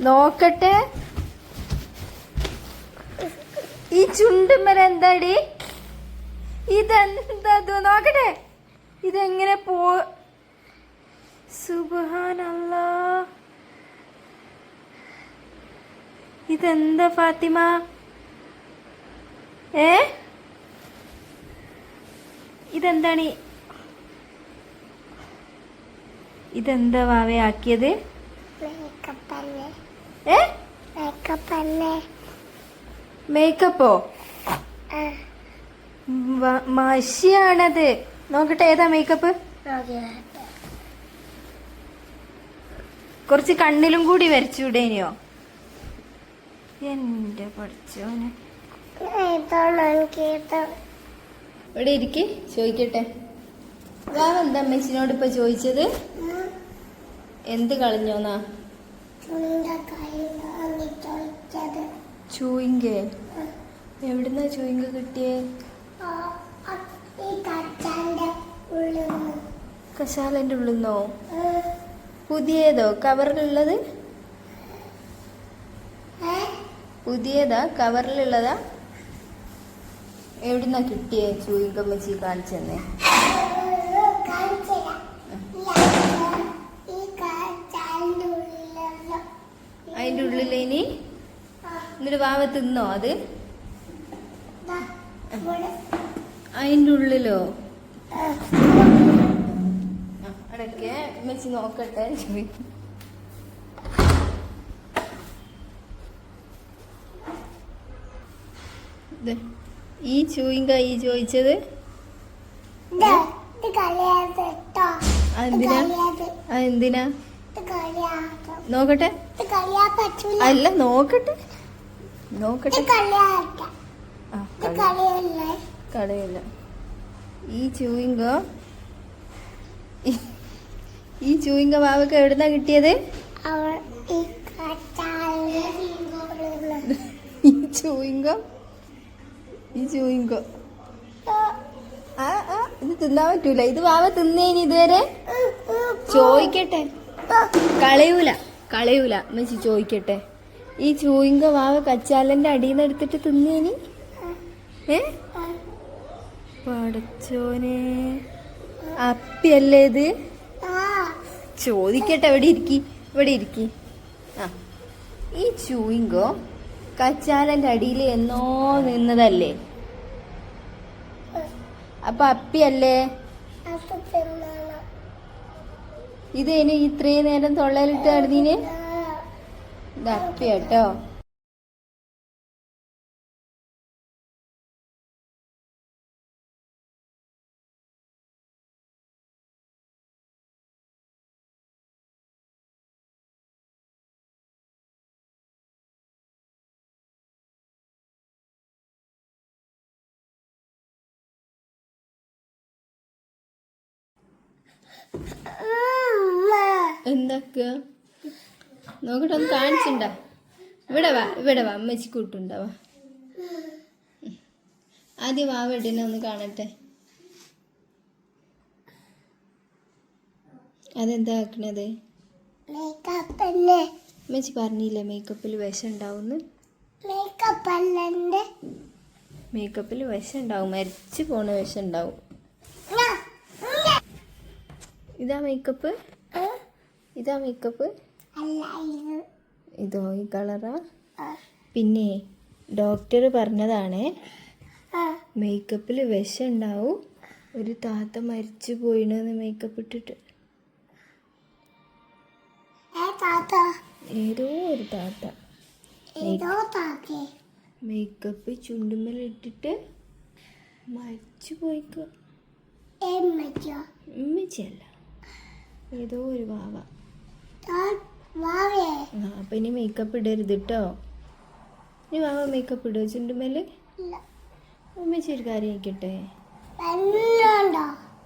നോക്കട്ടെ. ഈ ചുണ്ടുമ്മൽ എന്താടി ഇതെന്താ നോക്കട്ടെ. ഇതെങ്ങനെ പോ സുബാനല്ല ഇതെന്താ ഫാത്തിമ? ഏ? ഇതെന്താണ് ഈ- ഇതെന്താ വാവയാക്കിയത് ആക്കിയത്? മേക്കപ്പോ മഷിയാണത്. നോക്കട്ടെ ഏതാ മേക്കപ്പ് കുറച്ച് കണ്ണിലും കൂടി വരച്ചുവിടേനിയോ എന്റെ പഠിച്ചോനെ ഇവിടെ ഇരിക്കേ? ചോദിക്കട്ടെ. വാവ എന്താ അമ്മച്ചിനോട് ഇപ്പൊ ചോദിച്ചത്. എന്ത് കളഞ്ഞോന്നാ? ചൂയിങ്കേ. എവിടുന്നാ ചൂയിങ്ക കിട്ടിയേ? കശാലന്റെ ഉള്ളിൽ നിന്നോ ഉം. പുതിയതോ? കവറിലുള്ളത്? പുതിയതാ? കവറിലുള്ളതാ? എവിടുന്നാ കിട്ടിയേ ചൂയിങ്ക അമ്മച്ചി കാണിച്ചെന്നേ? വാവ തിന്നോ അത്? അതിന്റെ ഉള്ളിലോ? അടക്കെ അമ്മച്ചി നോക്കട്ടെ ഈ ചൂയിങ്ക ഈ ചോദിച്ചത്? എന്തിനാ അതെന്തിനാ? നോക്കട്ടെ. അല്ല നോക്കട്ടെ. നോക്കട്ടെ. കളിയല്ലേ? ഈ ചൂയിങ്ക ഈ ചൂയിങ്ക വാവക്ക് എവിടുന്നാ കിട്ടിയത്? ഈ ചൂയിങ്ക ഈ ചൂയിങ്ക ആ. ആ ഇത് തിന്നാൻ പറ്റൂല. ഇത് വാവ തിന്നേനി ഇതുവരെ? ചോദിക്കട്ടെ. കളയൂല കളയൂല. അമ്മച്ചി ചോദിക്കട്ടെ. ഈ ചൂയിങ്ക വാവ കച്ചാലന്റെ അടിയിൽ നിന്ന് എടുത്തിട്ട് തിന്നേനി? ഏ? പടച്ചോനെ. അപ്പിയല്ലേ ഇത്? ചോദിക്കട്ടെ എവിടെ ഇരിക്കി? ഇവിടെ ഇരിക്കി? ആ. ഈ ചൂയിങ്കോ കച്ചാലന്റെ അടിയിൽ എന്നോ നിന്നതല്ലേ? അപ്പൊ അപ്പിയല്ലേ. ഇത് ഇനി ഇത്രയും നേരം തൊള്ളയിലിട്ട് നടന്നീന്? ആ, ഇത് അപ്പിയാട്ടോ ഉമ്മ. എന്തൊക്കെ നോക്കട്ടെ ഒന്ന് കാണിച്ചിണ്ട. ഇവിടെ വാ ഇവിടെ വാ അമ്മച്ചി കൂട്ടുണ്ടാവാ ആദ്യം വാ വെടിനെ ഒന്ന് കാണട്ടെ. അതെന്താ ആക്കണത്? അമ്മച്ചി പറഞ്ഞില്ലേ മേക്കപ്പിൽ വിഷം ഉണ്ടാവും മേക്കപ്പിൽ വിഷം ഉണ്ടാവും മരിച്ചു പോണ വിഷം ഉണ്ടാവും ഇതാ മേക്കപ്പ് ഇതാ മേക്കപ്പ് ഇത് ഈ കളറാ പിന്നെ ഡോക്ടർ പറഞ്ഞതാണ് മേക്കപ്പിൽ വിഷം ഉണ്ടാവും ഒരു താത്ത മരിച്ചു പോയിണെന്ന് മേക്കപ്പ് ഇട്ടിട്ട്. ഏതോ ഒരു താത്ത. മേക്കപ്പ് ചുണ്ടുമ്മൽ ഇട്ടിട്ട് മരിച്ചു പോയിക്കോ. ഉമ്മച്ചല്ല ഏതോ ഒരു വാവ. അപ്പം ഇനി മേക്കപ്പ് ഇടരുത് കേട്ടോ ഇനി വാവ മേക്കപ്പ് ഇടുമോ ചുണ്ടുമേൽ ഇല്ല. ഉമ്മച്ചി ഒരു കാര്യം ആയിക്കട്ടെ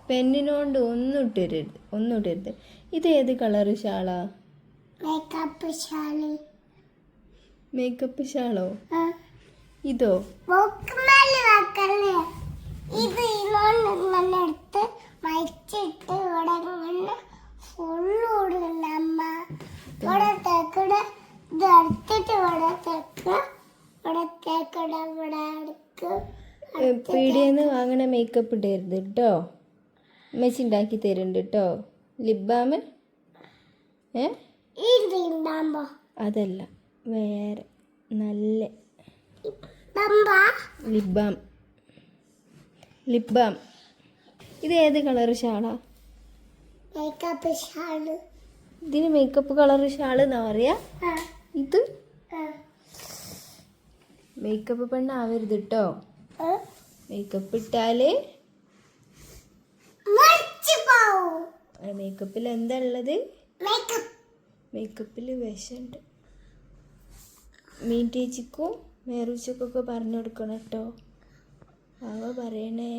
പെണ്ണിനോണ്ട്? ഒന്നും ഇട്ടരുത് ഒന്നും ഇട്ടരുത് ഇത് ഏത് കളറ് ഷാളാ? മേക്കപ്പ് ശാലി മേക്കപ്പ് ഷാളോ? ഇതോ? ഇത് ഇങ്ങോട്ട് എടുത്ത് മരിച്ചിട്ട് ഇവിടെ ഇങ്ങനെ ഫുള്ള് ഓടുന്നുണ്ട് അമ്മ ഇവിടെ തേക്കട ഇത് അടുത്തിട്ട് ഇവിടെ തേക്ക ഇവിടെ തേക്കട ഇവിടെ അടുക്ക് പീടിയെന്ന് വാങ്ങണ മേക്കപ്പ് ഇടരുത് കേട്ടോ മെസ്സി ഉണ്ടാക്കി തരുന്നുണ്ട് കേട്ടോ ലിബാമ്? ഏ? അതല്ല വേറെ നല്ല. Lip balm. Lip balm. ഇത് ഏത് കളർ ഷാളാ? Makeup shawl. ഇതിന് മേക്കപ്പ് കളർ ഷാൾ എന്നാ പറയാ? ഇത്? മേക്കപ്പ് പെണ്ണാവരുത് കേട്ടോ മേക്കപ്പ് ഇട്ടാൽ? മേക്കപ്പിൽ എന്താ ഉള്ളത്? മേക്കപ്പ് മേക്കപ്പിൽ വിഷമുണ്ട്. മീൻ ചേച്ചിക്കും മേറൂച്ചക്കൊക്കെ പറഞ്ഞു കൊടുക്കണം കേട്ടോ അവ പറയണേ.